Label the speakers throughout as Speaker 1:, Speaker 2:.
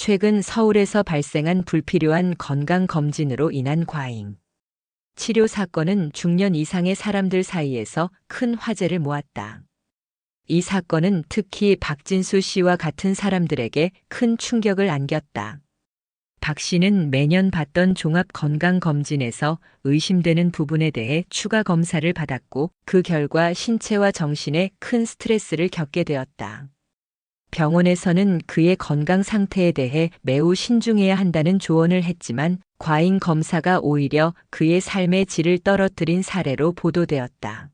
Speaker 1: 최근 서울에서 발생한 불필요한 건강검진으로 인한 과잉. 치료 사건은 중년 이상의 사람들 사이에서 큰 화제를 모았다. 이 사건은 특히 박진수 씨와 같은 사람들에게 큰 충격을 안겼다. 박 씨는 매년 받던 종합 건강검진에서 의심되는 부분에 대해 추가 검사를 받았고 그 결과 신체와 정신에 큰 스트레스를 겪게 되었다. 병원에서는 그의 건강 상태에 대해 매우 신중해야 한다는 조언을 했지만 과잉 검사가 오히려 그의 삶의 질을 떨어뜨린 사례로 보도되었다.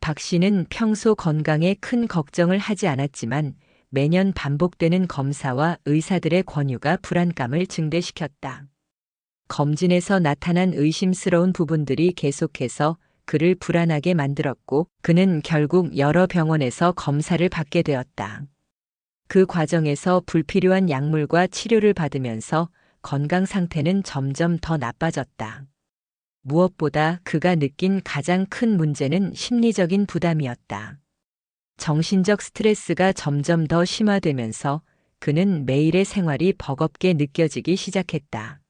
Speaker 1: 박 씨는 평소 건강에 큰 걱정을 하지 않았지만 매년 반복되는 검사와 의사들의 권유가 불안감을 증대시켰다. 검진에서 나타난 의심스러운 부분들이 계속해서 그를 불안하게 만들었고 그는 결국 여러 병원에서 검사를 받게 되었다. 그 과정에서 불필요한 약물과 치료를 받으면서 건강 상태는 점점 더 나빠졌다. 무엇보다 그가 느낀 가장 큰 문제는 심리적인 부담이었다. 정신적 스트레스가 점점 더 심화되면서 그는 매일의 생활이 버겁게 느껴지기 시작했다.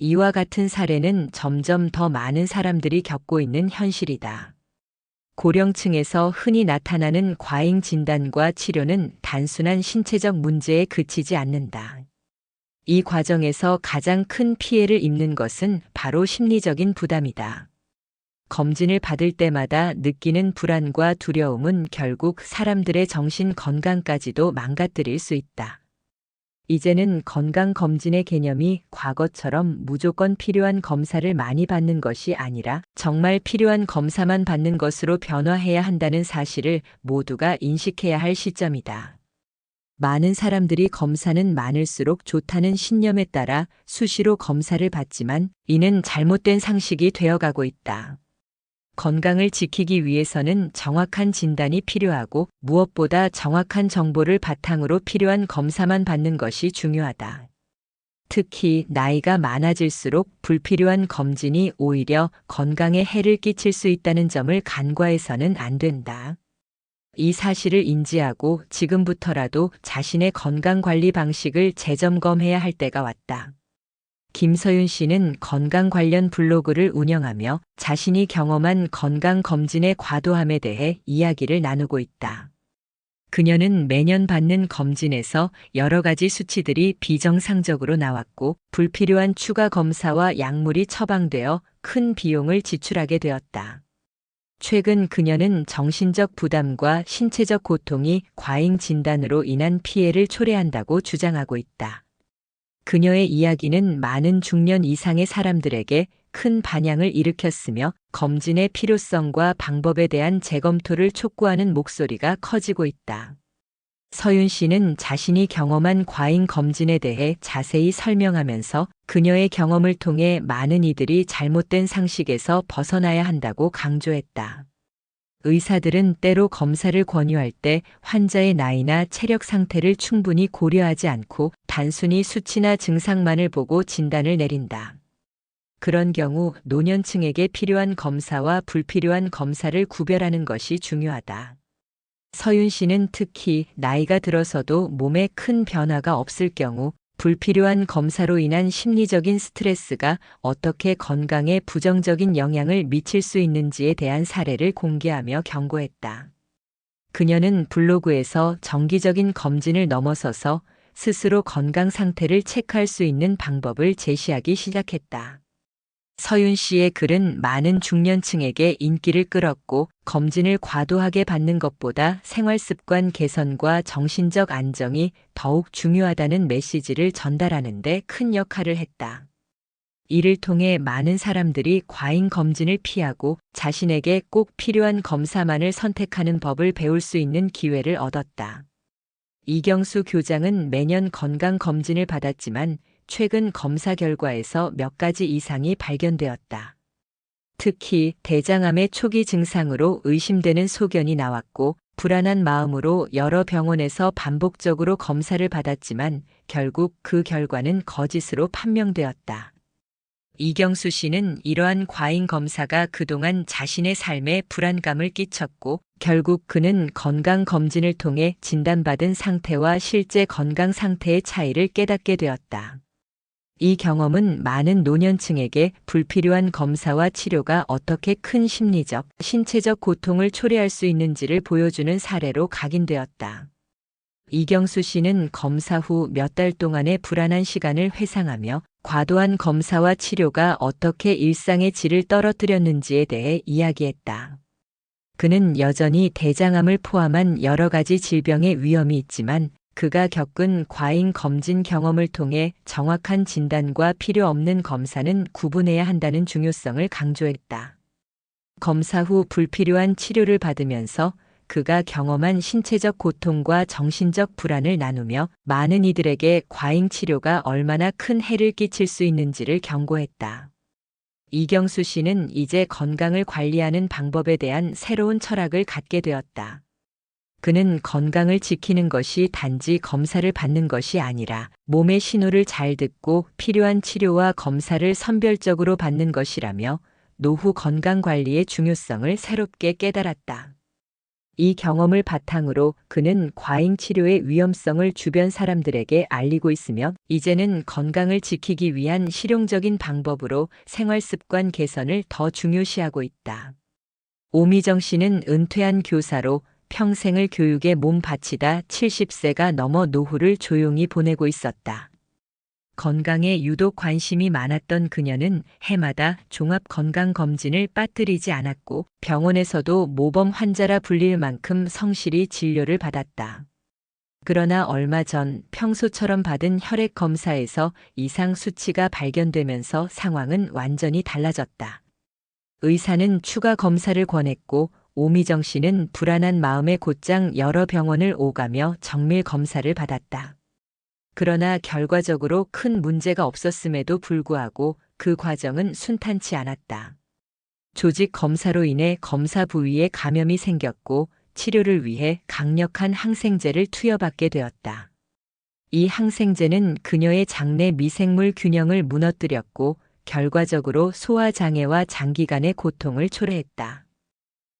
Speaker 1: 이와 같은 사례는 점점 더 많은 사람들이 겪고 있는 현실이다. 고령층에서 흔히 나타나는 과잉 진단과 치료는 단순한 신체적 문제에 그치지 않는다. 이 과정에서 가장 큰 피해를 입는 것은 바로 심리적인 부담이다. 검진을 받을 때마다 느끼는 불안과 두려움은 결국 사람들의 정신 건강까지도 망가뜨릴 수 있다. 이제는 건강검진의 개념이 과거처럼 무조건 필요한 검사를 많이 받는 것이 아니라 정말 필요한 검사만 받는 것으로 변화해야 한다는 사실을 모두가 인식해야 할 시점이다. 많은 사람들이 검사는 많을수록 좋다는 신념에 따라 수시로 검사를 받지만 이는 잘못된 상식이 되어가고 있다. 건강을 지키기 위해서는 정확한 진단이 필요하고 무엇보다 정확한 정보를 바탕으로 필요한 검사만 받는 것이 중요하다. 특히 나이가 많아질수록 불필요한 검진이 오히려 건강에 해를 끼칠 수 있다는 점을 간과해서는 안 된다. 이 사실을 인지하고 지금부터라도 자신의 건강 관리 방식을 재점검해야 할 때가 왔다. 김서윤 씨는 건강 관련 블로그를 운영하며 자신이 경험한 건강 검진의 과도함에 대해 이야기를 나누고 있다. 그녀는 매년 받는 검진에서 여러 가지 수치들이 비정상적으로 나왔고 불필요한 추가 검사와 약물이 처방되어 큰 비용을 지출하게 되었다. 최근 그녀는 정신적 부담과 신체적 고통이 과잉 진단으로 인한 피해를 초래한다고 주장하고 있다. 그녀의 이야기는 많은 중년 이상의 사람들에게 큰 반향을 일으켰으며 검진의 필요성과 방법에 대한 재검토를 촉구하는 목소리가 커지고 있다. 서윤 씨는 자신이 경험한 과잉 검진에 대해 자세히 설명하면서 그녀의 경험을 통해 많은 이들이 잘못된 상식에서 벗어나야 한다고 강조했다. 의사들은 때로 검사를 권유할 때 환자의 나이나 체력 상태를 충분히 고려하지 않고 단순히 수치나 증상만을 보고 진단을 내린다. 그런 경우 노년층에게 필요한 검사와 불필요한 검사를 구별하는 것이 중요하다. 서윤 씨는 특히 나이가 들어서도 몸에 큰 변화가 없을 경우 불필요한 검사로 인한 심리적인 스트레스가 어떻게 건강에 부정적인 영향을 미칠 수 있는지에 대한 사례를 공개하며 경고했다. 그녀는 블로그에서 정기적인 검진을 넘어서서 스스로 건강 상태를 체크할 수 있는 방법을 제시하기 시작했다. 서윤 씨의 글은 많은 중년층에게 인기를 끌었고 검진을 과도하게 받는 것보다 생활 습관 개선과 정신적 안정이 더욱 중요하다는 메시지를 전달하는데 큰 역할을 했다. 이를 통해 많은 사람들이 과잉 검진을 피하고 자신에게 꼭 필요한 검사만을 선택하는 법을 배울 수 있는 기회를 얻었다. 이경수 교장은 매년 건강 검진을 받았지만 최근 검사 결과에서 몇 가지 이상이 발견되었다. 특히 대장암의 초기 증상으로 의심되는 소견이 나왔고 불안한 마음으로 여러 병원에서 반복적으로 검사를 받았지만 결국 그 결과는 거짓으로 판명되었다. 이경수 씨는 이러한 과잉 검사가 그동안 자신의 삶에 불안감을 끼쳤고 결국 그는 건강 검진을 통해 진단받은 상태와 실제 건강 상태의 차이를 깨닫게 되었다. 이 경험은 많은 노년층에게 불필요한 검사와 치료가 어떻게 큰 심리적, 신체적 고통을 초래할 수 있는지를 보여주는 사례로 각인되었다. 이경수 씨는 검사 후 몇 달 동안의 불안한 시간을 회상하며 과도한 검사와 치료가 어떻게 일상의 질을 떨어뜨렸는지에 대해 이야기했다. 그는 여전히 대장암을 포함한 여러 가지 질병의 위험이 있지만 그가 겪은 과잉 검진 경험을 통해 정확한 진단과 필요 없는 검사는 구분해야 한다는 중요성을 강조했다. 검사 후 불필요한 치료를 받으면서 그가 경험한 신체적 고통과 정신적 불안을 나누며 많은 이들에게 과잉 치료가 얼마나 큰 해를 끼칠 수 있는지를 경고했다. 이경수 씨는 이제 건강을 관리하는 방법에 대한 새로운 철학을 갖게 되었다. 그는 건강을 지키는 것이 단지 검사를 받는 것이 아니라 몸의 신호를 잘 듣고 필요한 치료와 검사를 선별적으로 받는 것이라며 노후 건강 관리의 중요성을 새롭게 깨달았다. 이 경험을 바탕으로 그는 과잉 치료의 위험성을 주변 사람들에게 알리고 있으며 이제는 건강을 지키기 위한 실용적인 방법으로 생활 습관 개선을 더 중요시하고 있다. 오미정 씨는 은퇴한 교사로 평생을 교육에 몸 바치다 70세가 넘어 노후를 조용히 보내고 있었다. 건강에 유독 관심이 많았던 그녀는 해마다 종합 건강 검진을 빠뜨리지 않았고 병원에서도 모범 환자라 불릴 만큼 성실히 진료를 받았다. 그러나 얼마 전 평소처럼 받은 혈액 검사에서 이상 수치가 발견되면서 상황은 완전히 달라졌다. 의사는 추가 검사를 권했고 오미정 씨는 불안한 마음에 곧장 여러 병원을 오가며 정밀 검사를 받았다. 그러나 결과적으로 큰 문제가 없었음에도 불구하고 그 과정은 순탄치 않았다. 조직 검사로 인해 검사 부위에 감염이 생겼고 치료를 위해 강력한 항생제를 투여받게 되었다. 이 항생제는 그녀의 장내 미생물 균형을 무너뜨렸고 결과적으로 소화장애와 장기간의 고통을 초래했다.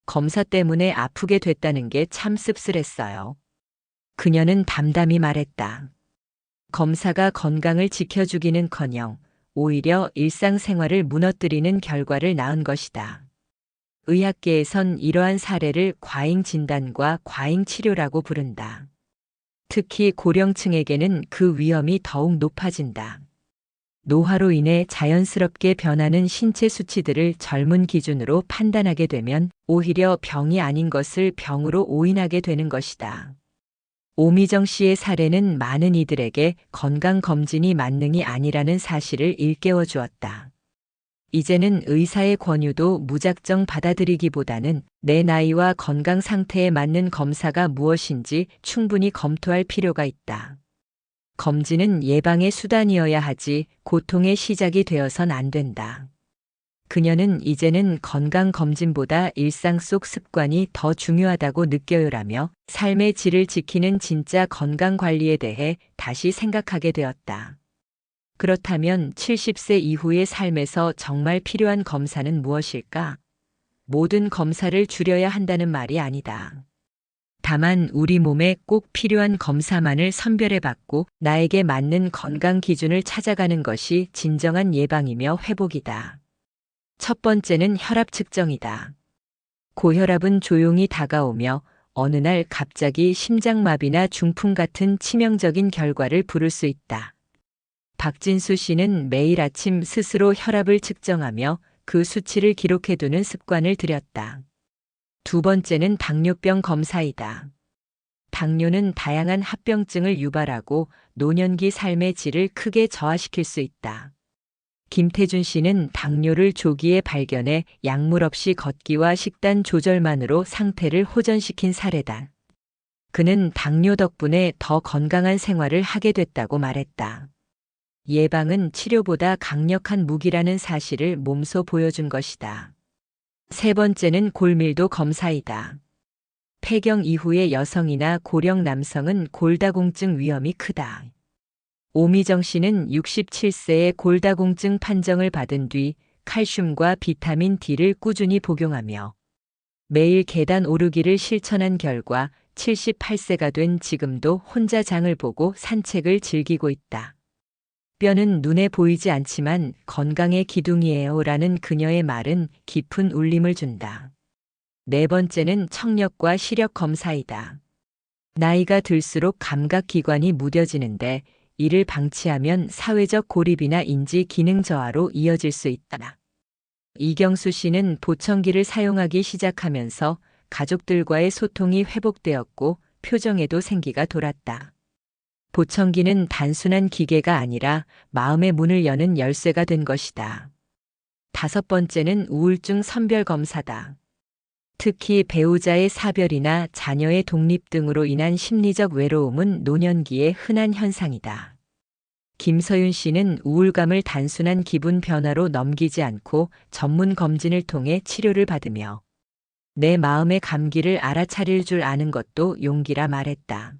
Speaker 1: 검사 때문에 아프게 됐다는 게 참 씁쓸했어요. 그녀는 담담히 말했다. 검사가 건강을 지켜주기는 커녕 오히려 일상생활을 무너뜨리는 결과를 낳은 것이다. 의학계에선 이러한 사례를 과잉 진단과 과잉 치료라고 부른다. 특히 고령층에게는 그 위험이 더욱 높아진다. 노화로 인해 자연스럽게 변하는 신체 수치들을 젊은 기준으로 판단하게 되면 오히려 병이 아닌 것을 병으로 오인하게 되는 것이다. 오미정 씨의 사례는 많은 이들에게 건강검진이 만능이 아니라는 사실을 일깨워 주었다. 이제는 의사의 권유도 무작정 받아들이기보다는 내 나이와 건강 상태에 맞는 검사가 무엇인지 충분히 검토할 필요가 있다. 검진은 예방의 수단이어야 하지 고통의 시작이 되어선 안 된다. 그녀는 이제는 건강검진보다 일상 속 습관이 더 중요하다고 느껴요라며 삶의 질을 지키는 진짜 건강관리에 대해 다시 생각하게 되었다. 그렇다면 70세 이후의 삶에서 정말 필요한 검사는 무엇일까? 모든 검사를 줄여야 한다는 말이 아니다. 다만 우리 몸에 꼭 필요한 검사만을 선별해 받고 나에게 맞는 건강 기준을 찾아가는 것이 진정한 예방이며 회복이다. 첫 번째는 혈압 측정이다. 고혈압은 조용히 다가오며 어느 날 갑자기 심장마비나 중풍 같은 치명적인 결과를 부를 수 있다. 박진수 씨는 매일 아침 스스로 혈압을 측정하며 그 수치를 기록해두는 습관을 들였다. 두 번째는 당뇨병 검사이다. 당뇨는 다양한 합병증을 유발하고 노년기 삶의 질을 크게 저하시킬 수 있다. 김태준 씨는 당뇨를 조기에 발견해 약물 없이 걷기와 식단 조절만으로 상태를 호전시킨 사례다. 그는 당뇨 덕분에 더 건강한 생활을 하게 됐다고 말했다. 예방은 치료보다 강력한 무기라는 사실을 몸소 보여준 것이다. 세 번째는 골밀도 검사이다. 폐경 이후의 여성이나 고령 남성은 골다공증 위험이 크다. 오미정 씨는 67세에 골다공증 판정을 받은 뒤 칼슘과 비타민 D를 꾸준히 복용하며 매일 계단 오르기를 실천한 결과 78세가 된 지금도 혼자 장을 보고 산책을 즐기고 있다. 뼈는 눈에 보이지 않지만 건강의 기둥이에요 라는 그녀의 말은 깊은 울림을 준다. 네 번째는 청력과 시력 검사이다. 나이가 들수록 감각기관이 무뎌지는데 이를 방치하면 사회적 고립이나 인지 기능 저하로 이어질 수 있다. 이경수 씨는 보청기를 사용하기 시작하면서 가족들과의 소통이 회복되었고 표정에도 생기가 돌았다. 보청기는 단순한 기계가 아니라 마음의 문을 여는 열쇠가 된 것이다. 다섯 번째는 우울증 선별 검사다. 특히 배우자의 사별이나 자녀의 독립 등으로 인한 심리적 외로움은 노년기의 흔한 현상이다. 김서윤 씨는 우울감을 단순한 기분 변화로 넘기지 않고 전문 검진을 통해 치료를 받으며 내 마음의 감기를 알아차릴 줄 아는 것도 용기라 말했다.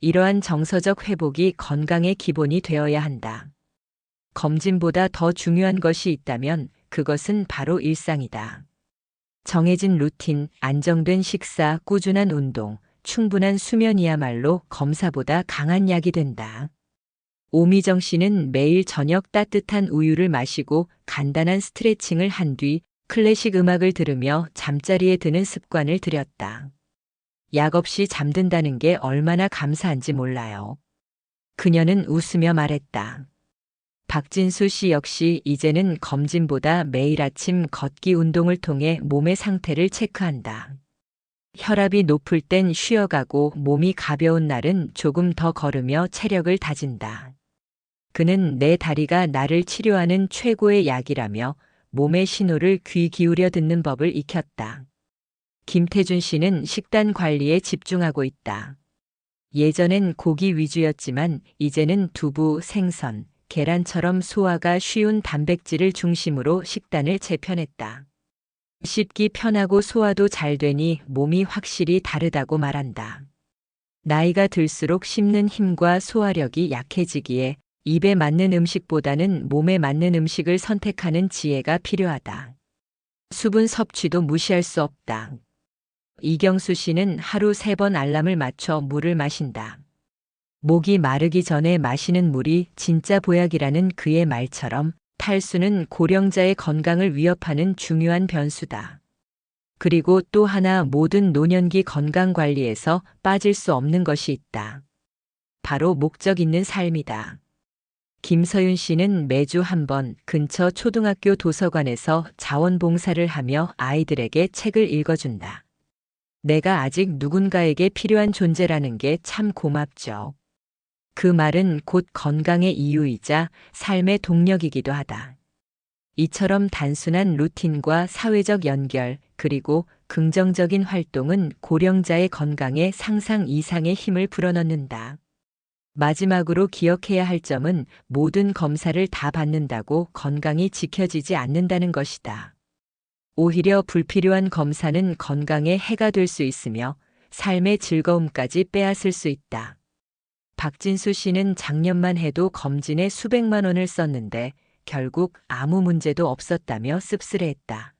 Speaker 1: 이러한 정서적 회복이 건강의 기본이 되어야 한다. 검진보다 더 중요한 것이 있다면 그것은 바로 일상이다. 정해진 루틴, 안정된 식사, 꾸준한 운동, 충분한 수면이야말로 검사보다 강한 약이 된다. 오미정 씨는 매일 저녁 따뜻한 우유를 마시고 간단한 스트레칭을 한 뒤 클래식 음악을 들으며 잠자리에 드는 습관을 들였다. 약 없이 잠든다는 게 얼마나 감사한지 몰라요. 그녀는 웃으며 말했다. 박진수 씨 역시 이제는 검진보다 매일 아침 걷기 운동을 통해 몸의 상태를 체크한다. 혈압이 높을 땐 쉬어가고 몸이 가벼운 날은 조금 더 걸으며 체력을 다진다. 그는 내 다리가 나를 치료하는 최고의 약이라며 몸의 신호를 귀 기울여 듣는 법을 익혔다. 김태준 씨는 식단 관리에 집중하고 있다. 예전엔 고기 위주였지만 이제는 두부, 생선, 계란처럼 소화가 쉬운 단백질을 중심으로 식단을 재편했다. 씹기 편하고 소화도 잘 되니 몸이 확실히 다르다고 말한다. 나이가 들수록 씹는 힘과 소화력이 약해지기에 입에 맞는 음식보다는 몸에 맞는 음식을 선택하는 지혜가 필요하다. 수분 섭취도 무시할 수 없다. 이경수 씨는 하루 세 번 알람을 맞춰 물을 마신다. 목이 마르기 전에 마시는 물이 진짜 보약이라는 그의 말처럼 탈수는 고령자의 건강을 위협하는 중요한 변수다. 그리고 또 하나 모든 노년기 건강 관리에서 빠질 수 없는 것이 있다. 바로 목적 있는 삶이다. 김서윤 씨는 매주 한 번 근처 초등학교 도서관에서 자원봉사를 하며 아이들에게 책을 읽어준다. 내가 아직 누군가에게 필요한 존재라는 게 참 고맙죠. 그 말은 곧 건강의 이유이자 삶의 동력이기도 하다. 이처럼 단순한 루틴과 사회적 연결, 그리고 긍정적인 활동은 고령자의 건강에 상상 이상의 힘을 불어넣는다. 마지막으로 기억해야 할 점은 모든 검사를 다 받는다고 건강이 지켜지지 않는다는 것이다. 오히려 불필요한 검사는 건강에 해가 될 수 있으며 삶의 즐거움까지 빼앗을 수 있다. 박진수 씨는 작년만 해도 검진에 수백만 원을 썼는데 결국 아무 문제도 없었다며 씁쓸해했다.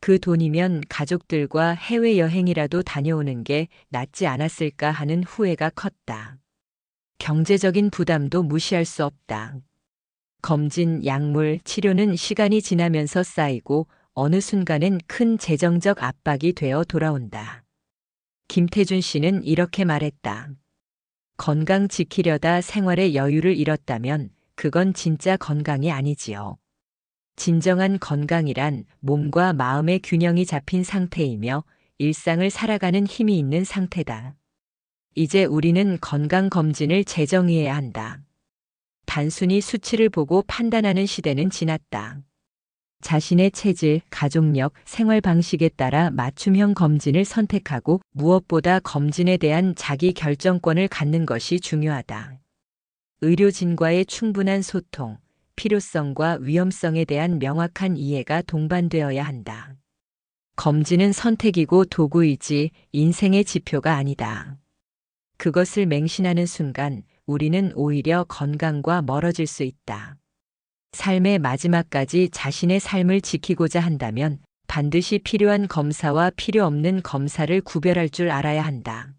Speaker 1: 그 돈이면 가족들과 해외여행이라도 다녀오는 게 낫지 않았을까 하는 후회가 컸다. 경제적인 부담도 무시할 수 없다. 검진, 약물, 치료는 시간이 지나면서 쌓이고 어느 순간엔 큰 재정적 압박이 되어 돌아온다. 김태준 씨는 이렇게 말했다. 건강 지키려다 생활의 여유를 잃었다면 그건 진짜 건강이 아니지요. 진정한 건강이란 몸과 마음의 균형이 잡힌 상태이며 일상을 살아가는 힘이 있는 상태다. 이제 우리는 건강검진을 재정의해야 한다. 단순히 수치를 보고 판단하는 시대는 지났다. 자신의 체질, 가족력, 생활 방식에 따라 맞춤형 검진을 선택하고 무엇보다 검진에 대한 자기 결정권을 갖는 것이 중요하다. 의료진과의 충분한 소통, 필요성과 위험성에 대한 명확한 이해가 동반되어야 한다. 검진은 선택이고 도구이지 인생의 지표가 아니다. 그것을 맹신하는 순간 우리는 오히려 건강과 멀어질 수 있다. 삶의 마지막까지 자신의 삶을 지키고자 한다면 반드시 필요한 검사와 필요 없는 검사를 구별할 줄 알아야 한다.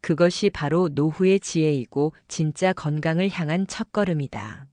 Speaker 1: 그것이 바로 노후의 지혜이고 진짜 건강을 향한 첫걸음이다.